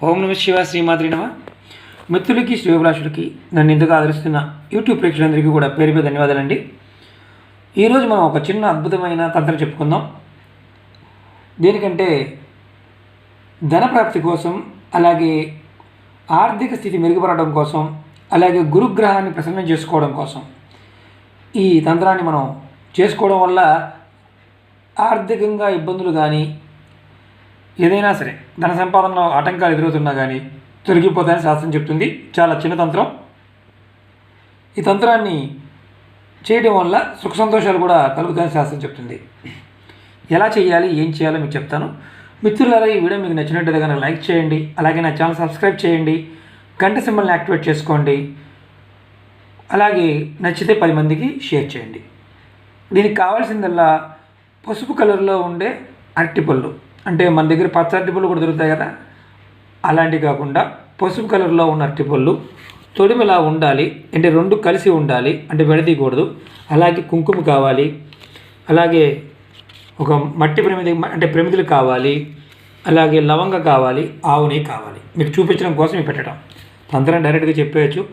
ఓం నమ శివ శ్రీమాద్రి నమ. మిత్రులకి శ్రీభిలాషులకి నన్ను ఇంతగా ఆదరిస్తున్న యూట్యూబ్ ప్రేక్షకులందరికీ కూడా పేరు మీద ధన్యవాదాలండి. ఈరోజు మనం ఒక చిన్న అద్భుతమైన తంత్రం చెప్పుకుందాం. దేనికంటే ధన ప్రాప్తి కోసం అలాగే ఆర్థిక స్థితి మెరుగుపడడం కోసం అలాగే గురుగ్రహాన్ని ప్రసన్నం చేసుకోవడం కోసం ఈ తంత్రాన్ని మనం చేసుకోవడం వల్ల ఆర్థికంగా ఇబ్బందులు కానీ ఏదైనా సరే ధన సంపాదనలో ఆటంకాలు ఎదురవుతున్నా కానీ తొలగిపోతాయని శాస్త్రం చెప్తుంది. చాలా చిన్న తంత్రం. ఈ తంత్రాన్ని చేయడం వల్ల సుఖ సంతోషాలు కూడా కలుగుతాయని శాస్త్రం చెప్తుంది. ఎలా చేయాలి ఏం చేయాలో మీకు చెప్తాను. మిత్రులారా ఈ వీడియో మీకు నచ్చినట్టయితే కనుక లైక్ చేయండి అలాగే నా ఛానల్ సబ్స్క్రైబ్ చేయండి గంట సింబల్ని యాక్టివేట్ చేసుకోండి అలాగే నచ్చితే పది మందికి షేర్ చేయండి. దీనికి కావాల్సిందల్లా పసుపు కలర్లో ఉండే అరటిపళ్ళు. అంటే మన దగ్గర పచ్చ అరటిపళ్ళు కూడా దొరుకుతాయి కదా? అలాంటివి కాకుండా పసుపు కలర్లో ఉన్న అరటిపళ్ళు తొడిమిలా ఉండాలి అంటే రెండు కలిసి ఉండాలి అంటే విడదీయకూడదు. అలాగే కుంకుమ కావాలి అలాగే ఒక మట్టి ప్రమిది అంటే ప్రమిదలు కావాలి అలాగే లవంగ కావాలి ఆవు నెయ్యి కావాలి. మీకు చూపించడం కోసం ఇవి పెట్టడం. తంత్రం డైరెక్ట్గా చెప్పేయచ్చు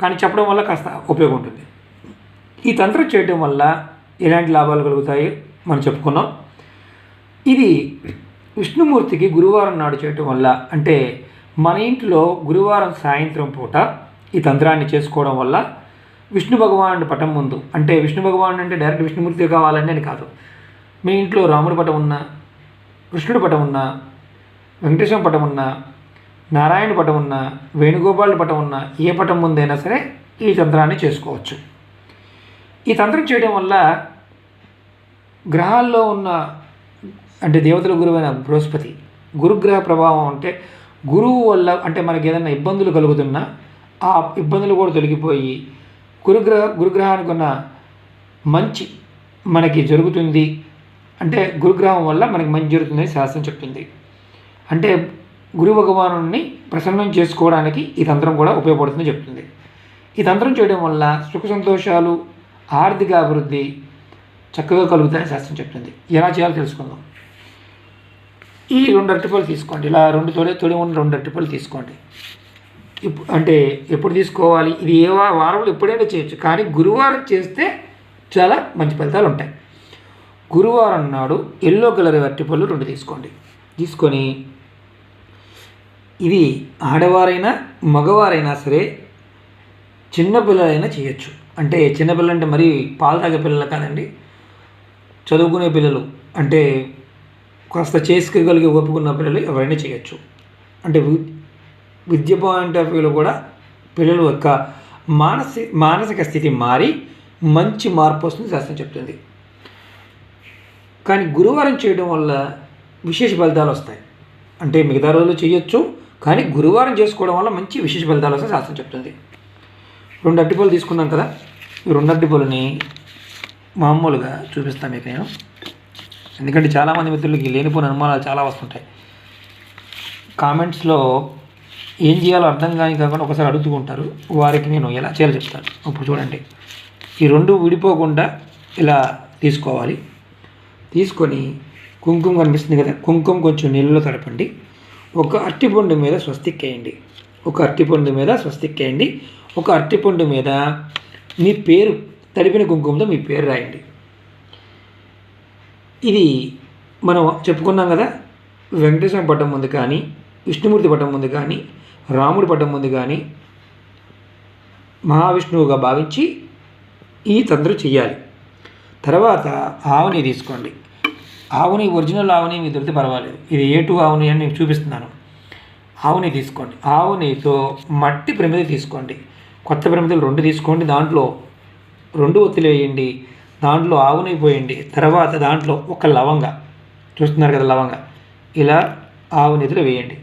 కానీ చెప్పడం వల్ల కాస్త ఉపయోగం ఉంటుంది. ఈ తంత్రం చేయడం వల్ల ఎలాంటి లాభాలు కలుగుతాయి? మనం చెప్పుకున్నాం. ఇది విష్ణుమూర్తికి గురువారం నాడు చేయటం వల్ల అంటే మన ఇంట్లో గురువారం సాయంత్రం పూట ఈ తంత్రాన్ని చేసుకోవడం వల్ల విష్ణు భగవానుడి పటం ముందు అంటే విష్ణు భగవానుడు అంటే డైరెక్ట్ విష్ణుమూర్తి కావాలని అని కాదు. మీ ఇంట్లో రాముడి పటం ఉన్నా కృష్ణుడి పటం ఉన్నా వెంకటేశ్వర పటం ఉన్నా నారాయణ పటం ఉన్నా వేణుగోపాలుడి పటం ఉన్నా ఏ పటం ముందైనా సరే ఈ తంత్రాన్ని చేసుకోవచ్చు. ఈ తంత్రం చేయడం వల్ల గ్రహాల్లో ఉన్న అంటే దేవతల గురువైన బృహస్పతి. గురుగ్రహ ప్రభావం అంటే గురువు వల్ల అంటే మనకి ఏదైనా ఇబ్బందులు కలుగుతున్నా ఆ ఇబ్బందులు కూడా తొలగిపోయి గురుగ్రహ గురుగ్రహానికి ఉన్న మంచి మనకి జరుగుతుంది. అంటే గురుగ్రహం వల్ల మనకి మంచి జరుగుతుందని శాస్త్రం చెప్తుంది. అంటే గురు భగవాను ప్రసన్నం చేసుకోవడానికి ఈ తంత్రం కూడా ఉపయోగపడుతుందని చెప్తుంది. ఈ తంత్రం చేయడం వల్ల సుఖ సంతోషాలు ఆర్థిక అభివృద్ధి చక్కగా కలుగుతాయని శాస్త్రం చెప్తుంది. ఎలా చేయాలో తెలుసుకుందాం. ఈ రెండు అరటిపళ్ళు తీసుకోండి. ఇలా రెండు తొడి తొడి ఉన్న రెండు అరటిపళ్ళు తీసుకోండి. ఇప్పుడు అంటే ఎప్పుడు తీసుకోవాలి? ఇది ఏ వారంలో ఎప్పుడైనా చేయొచ్చు. కానీ గురువారం చేస్తే చాలా మంచి ఫలితాలు ఉంటాయి. గురువారం నాడు ఎల్లో కలర్ అరటిపళ్ళు రెండు తీసుకోండి. తీసుకొని ఇది ఆడవారైనా మగవారైనా సరే చిన్నపిల్లలైనా చేయొచ్చు. అంటే చిన్నపిల్లలు అంటే మరీ పాలు తాగే పిల్లలు కాదండి. చదువుకునే పిల్లలు అంటే కాస్త చేసుకోగలిగే ఒప్పుకున్న పిల్లలు ఎవరైనా చేయొచ్చు. అంటే విద్య పాయింట్ ఆఫ్ వ్యూలో కూడా పిల్లల యొక్క మానసి మానసిక స్థితి మారి మంచి మార్పు వస్తుంది శాస్త్రం చెప్తుంది. కానీ గురువారం చేయడం వల్ల విశేష ఫలితాలు వస్తాయి. అంటే మిగతా రోజులు చేయొచ్చు కానీ గురువారం చేసుకోవడం వల్ల మంచి విశేష ఫలితాలు వస్తాయి శాస్త్రం చెప్తుంది. రెండు అట్టిపళ్ళు తీసుకున్నాం కదా ఈ రెండు అట్టిపళ్ళని మామూలుగా చూపిస్తాను మీకు నేను. ఎందుకంటే చాలామంది మిత్రులకి లేనిపోయిన అనుమానాలు చాలా వస్తుంటాయి. కామెంట్స్లో ఏం చేయాలో అర్థం కాని కాకుండా ఒకసారి అడుగుతూ ఉంటారు వారికి నేను ఎలా చేయాలో చెప్తాను. ఇప్పుడు చూడండి. ఈ రెండు విడిపోకుండా ఇలా తీసుకోవాలి. తీసుకొని కుంకుమ కనిపిస్తుంది కదా. కుంకుమ కొంచెం నీళ్ళలో తడపండి. ఒక అరటిపండు మీద స్వస్తిక్ వేయండి ఒక అరటిపండు మీద స్వస్తిక్ వేయండి ఒక అరటిపండు మీద మీ పేరు తడిపిన కుంకుమతో మీ పేరు రాయండి. ఇది మనం చెప్పుకున్నాం కదా వెంకటేశ్వర పట్టం ముందు కానీ విష్ణుమూర్తి పట్టం ముందు కానీ రాముడి పట్టం ముందు కానీ మహావిష్ణువుగా భావించి ఈ తంత్రం చెయ్యాలి. తర్వాత ఆవుని తీసుకోండి. ఆవుని ఒరిజినల్ ఆవుని మీ దొరికితే పర్వాలేదు. ఇది ఏ టూ ఆవుని అని నేను చూపిస్తున్నాను. ఆవుని తీసుకోండి. ఆవునితో మట్టి ప్రమిది తీసుకోండి. కొత్త ప్రమిదలు రెండు తీసుకోండి. దాంట్లో రెండు ఒత్తిడి వేయండి. దాంట్లో ఆవు పోయండి. తర్వాత దాంట్లో ఒక లవంగ. చూస్తున్నారు కదా లవంగ. ఇలా ఆవు నిధులు వేయండి.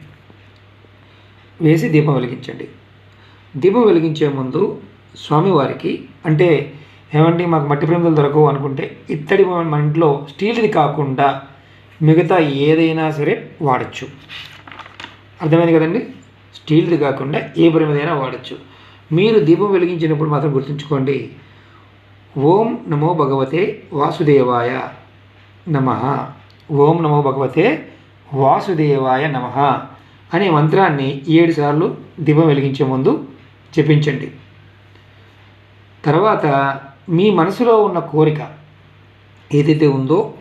వేసి దీపం వెలిగించండి. దీపం వెలిగించే ముందు స్వామివారికి అంటే ఏమండి మాకు మట్టి ప్రేమలు దొరకవు అనుకుంటే ఇత్తడి మన ఇంట్లో స్టీల్ది కాకుండా మిగతా ఏదైనా సరే వాడచ్చు. అర్థమైంది కదండి? స్టీల్ది కాకుండా ఏ ప్రేమదైనా వాడచ్చు. మీరు దీపం వెలిగించినప్పుడు మాత్రం గుర్తుంచుకోండి ఓం నమో భగవతే వాసుదేవాయ నమ. ఓం నమో భగవతే వాసుదేవాయ నమ అనే మంత్రాన్ని ఏడుసార్లు దీపం వెలిగించే ముందు జపించండి. తర్వాత మీ మనసులో ఉన్న కోరిక ఏదైతే ఉందో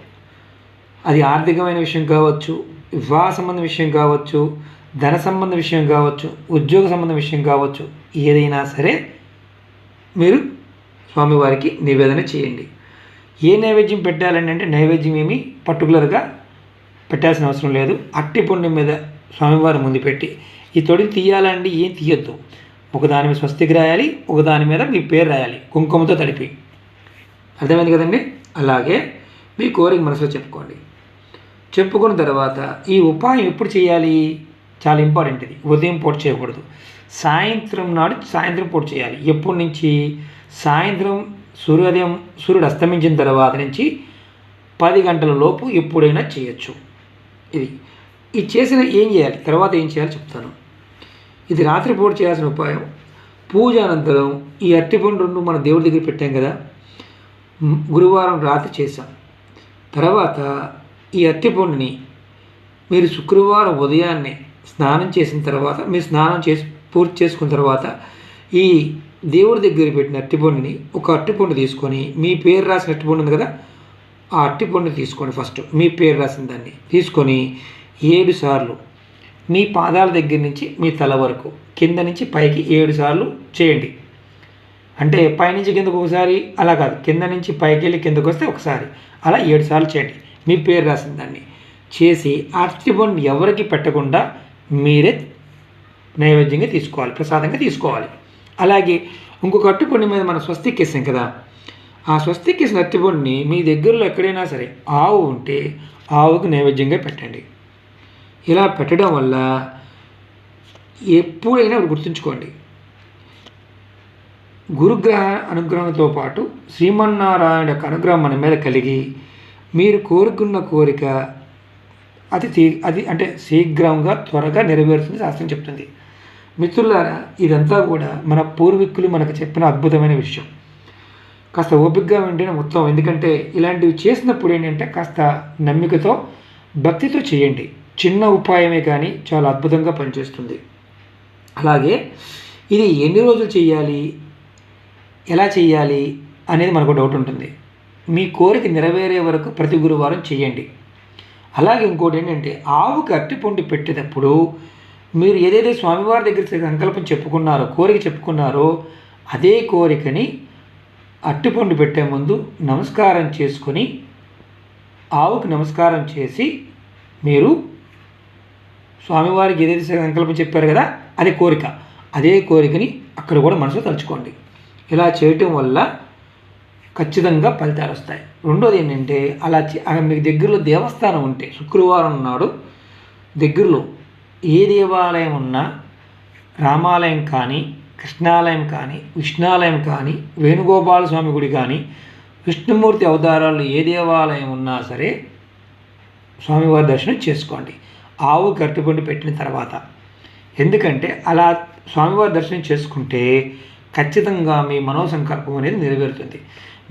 అది ఆర్థికమైన విషయం కావచ్చు వివాహ సంబంధ విషయం కావచ్చు ధన సంబంధ విషయం కావచ్చు ఉద్యోగ సంబంధ విషయం కావచ్చు ఏదైనా సరే మీరు స్వామివారికి నివేదన చేయండి. ఏ నైవేద్యం పెట్టాలని అంటే నైవేద్యం ఏమి పర్టికులర్గా పెట్టాల్సిన అవసరం లేదు. అట్టి పుణ్యం మీద స్వామివారి ముందు పెట్టి ఈ తొడి తీయాలండి ఏం తీయొద్దు. ఒక దాని మీద స్వస్తికి రాయాలి ఒకదాని మీద మీ పేరు రాయాలి. కుంకుమతో తడిపి. అర్థమైంది కదండి? అలాగే మీ కోరిక మనసులో చెప్పుకోండి. చెప్పుకున్న తర్వాత ఈ ఉపాయం ఎప్పుడు చేయాలి? చాలా ఇంపార్టెంట్ ఇది. ఉదయం పూట చేయకూడదు. సాయంత్రం నాడు సాయంత్రం పూట చేయాలి. ఎప్పటి నుంచి? సాయంత్రం సూర్యోదయం సూర్యుడు అస్తమించిన తర్వాత నుంచి పది గంటల లోపు ఎప్పుడైనా చేయొచ్చు. ఇది ఇది చేసిన ఏం చేయాలి? తర్వాత ఏం చేయాలో చెప్తాను. ఇది రాత్రిపూట చేయాల్సిన ఉపాయం. పూజ అనంతరం ఈ అరటిపండు రెండు మన దేవుడి దగ్గర పెట్టాం కదా గురువారం రాత్రి చేశాం. తర్వాత ఈ అరటిపండుని మీరు శుక్రవారం ఉదయాన్నే స్నానం చేసిన తర్వాత మీరు స్నానం చేసి పూర్తి చేసుకున్న తర్వాత ఈ దేవుడి దగ్గర పెట్టిన అట్టిపండుని ఒక అరటిపండు తీసుకొని మీ పేరు రాసిన అట్టిపండు ఉంది కదా ఆ అరటిపండు తీసుకోండి ఫస్ట్. మీ పేరు రాసిన దాన్ని తీసుకొని ఏడు సార్లు మీ పాదాల దగ్గర నుంచి మీ తల వరకు కింద నుంచి పైకి ఏడు సార్లు చేయండి. అంటే పైనుంచి కిందకు ఒకసారి అలా కాదు. కింద నుంచి పైకి వెళ్ళి కిందకు వస్తే ఒకసారి. అలా ఏడు సార్లు చేయండి. మీ పేరు రాసిన దాన్ని చేసి అట్టిపండు ఎవరికి పెట్టకుండా మీరే నైవేద్యంగా తీసుకోవాలి ప్రసాదంగా తీసుకోవాలి. అలాగే ఇంకొక అరటిపండు మీద మనం స్వస్తికేసాం కదా. ఆ స్వస్తికేసిన వేసిన మీ దగ్గరలో ఎక్కడైనా సరే ఆవు ఉంటే ఆవుకు నైవేద్యంగా పెట్టండి. ఇలా పెట్టడం వల్ల ఎప్పుడైనా గుర్తుంచుకోండి. గురుగ్రహ అనుగ్రహంతో పాటు శ్రీమన్నారాయణ యొక్క అనుగ్రహం మన మీద కలిగి మీరు కోరుకున్న కోరిక అతి తీ అది అంటే శీఘ్రంగా త్వరగా నెరవేరుతుంది శాస్త్రం చెప్తుంది. మిత్రులారా ఇదంతా కూడా మన పూర్వీకులు మనకు చెప్పిన అద్భుతమైన విషయం. కాస్త ఓపికగా ఉండిన మొత్తం ఎందుకంటే ఇలాంటివి చేసినప్పుడు ఏంటంటే కాస్త నమ్మికతో భక్తితో చేయండి. చిన్న ఉపాయమే కానీ చాలా అద్భుతంగా పనిచేస్తుంది. అలాగే ఇది ఎన్ని రోజులు చేయాలి ఎలా చేయాలి అనేది మనకు డౌట్ ఉంటుంది. మీ కోరిక నెరవేరే వరకు ప్రతి గురువారం చేయండి. అలాగే ఇంకోటి ఏంటంటే ఆవుకి అరటిపండు పెట్టేటప్పుడు మీరు ఏదైతే స్వామివారి దగ్గర సంకల్పం చెప్పుకున్నారో కోరిక చెప్పుకున్నారో అదే కోరికని అట్టిపండు పెట్టే ముందు నమస్కారం చేసుకొని ఆవుకి నమస్కారం చేసి మీరు స్వామివారికి ఏదైతే సంకల్పం చెప్పారు కదా అది కోరిక. అదే కోరికని అక్కడ కూడా మనసులో తలుచుకోండి. ఇలా చేయటం వల్ల ఖచ్చితంగా ఫలితాలు వస్తాయి. రెండోది ఏంటంటే అలా చే- మీకు దగ్గరలో దేవస్థానం ఉంటే శుక్రవారం నాడు దగ్గరలో ఏ దేవాలయం ఉన్నా రామాలయం కానీ కృష్ణాలయం కానీ విష్ణాలయం కానీ వేణుగోపాల స్వామి గుడి కానీ విష్ణుమూర్తి అవతారాలు ఏ దేవాలయం ఉన్నా సరే స్వామివారి దర్శనం చేసుకోండి. ఆవు కట్టుబడి పెట్టిన తర్వాత. ఎందుకంటే అలా స్వామివారి దర్శనం చేసుకుంటే ఖచ్చితంగా మీ మనోసంకల్పం అనేది నెరవేరుతుంది.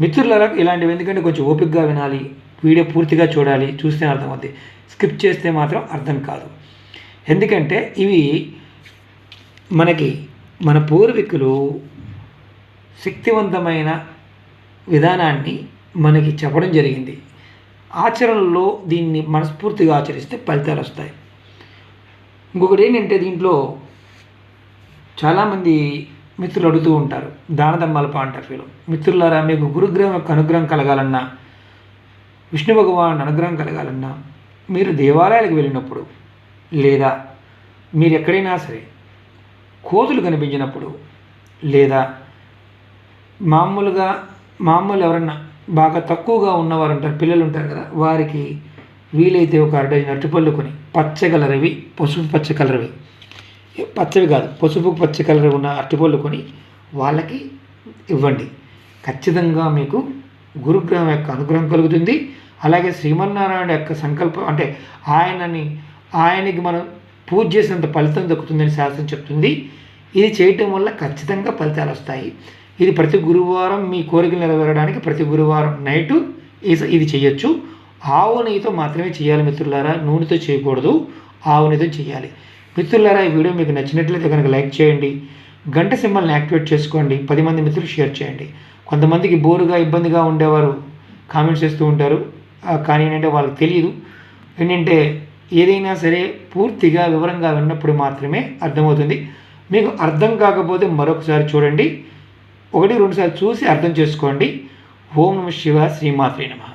మిత్రులకు ఇలాంటివి ఎందుకంటే కొంచెం ఓపికగా వినాలి వీడియో పూర్తిగా చూడాలి చూస్తే అర్థమవుతుంది స్కిప్ చేస్తే మాత్రం అర్థం కాదు. ఎందుకంటే ఇవి మనకి మన పూర్వీకులు శక్తివంతమైన విధానాన్ని మనకి చెప్పడం జరిగింది. ఆచరణలో దీన్ని మనస్ఫూర్తిగా ఆచరిస్తే ఫలితాలు వస్తాయి. ఇంకొకటి ఏంటంటే దీంట్లో చాలామంది మిత్రులు అడుగుతూ ఉంటారు. దాన ధర్మాల పాయింట్ ఆఫ్ వ్యూలో. మిత్రులారా మీకు గురుగ్రహం యొక్క అనుగ్రహం కలగాలన్నా విష్ణు భగవాన్ అనుగ్రహం కలగాలన్నా మీరు దేవాలయాలకు వెళ్ళినప్పుడు లేదా మీరు ఎక్కడైనా సరే కోతులు కనిపించినప్పుడు లేదా మామూలుగా మామూలు ఎవరన్నా బాగా తక్కువగా ఉన్నవారు ఉంటారు పిల్లలు ఉంటారు కదా వారికి వీలైతే ఒక అరడైన అరటిపళ్ళు కొని పచ్చ పసుపు పచ్చ కలర్వి పచ్చవి కాదు పసుపు పచ్చ కలర్ ఉన్న అరటిపళ్ళు కొని వాళ్ళకి ఇవ్వండి. ఖచ్చితంగా మీకు గురుగ్రహం యొక్క అనుగ్రహం కలుగుతుంది. అలాగే శ్రీమన్నారాయణ యొక్క సంకల్పం అంటే ఆయనని ఆయనకి మనం పూజ చేసినంత ఫలితం దక్కుతుందని శాస్త్రం చెప్తుంది. ఇది చేయటం వల్ల ఖచ్చితంగా ఫలితాలు వస్తాయి. ఇది ప్రతి గురువారం మీ కోరికలు నెరవేరడానికి ప్రతి గురువారం నైటు ఇది- ఇది చేయొచ్చు. ఆవు నెయ్యితో మాత్రమే చేయాలి మిత్రులారా. నూనెతో చేయకూడదు. ఆవు నెయ్యితో చేయాలి. మిత్రులారా ఈ వీడియో మీకు నచ్చినట్లయితే కనుక లైక్ చేయండి. గంట సింబల్ని యాక్టివేట్ చేసుకోండి. పది మంది మిత్రులు షేర్ చేయండి. కొంతమందికి బోరుగా ఇబ్బందిగా ఉండేవారు కామెంట్స్ చేస్తూ ఉంటారు. కానీ ఏంటంటే వాళ్ళకి తెలియదు ఏంటంటే ఏదైనా సరే పూర్తిగా వివరంగా విన్నప్పుడు మాత్రమే అర్థమవుతుంది. మీకు అర్థం కాకపోతే మరొకసారి చూడండి. ఒకటి రెండుసార్లు చూసి అర్థం చేసుకోండి. ఓం నమ శివ శ్రీమాత్రే నమ.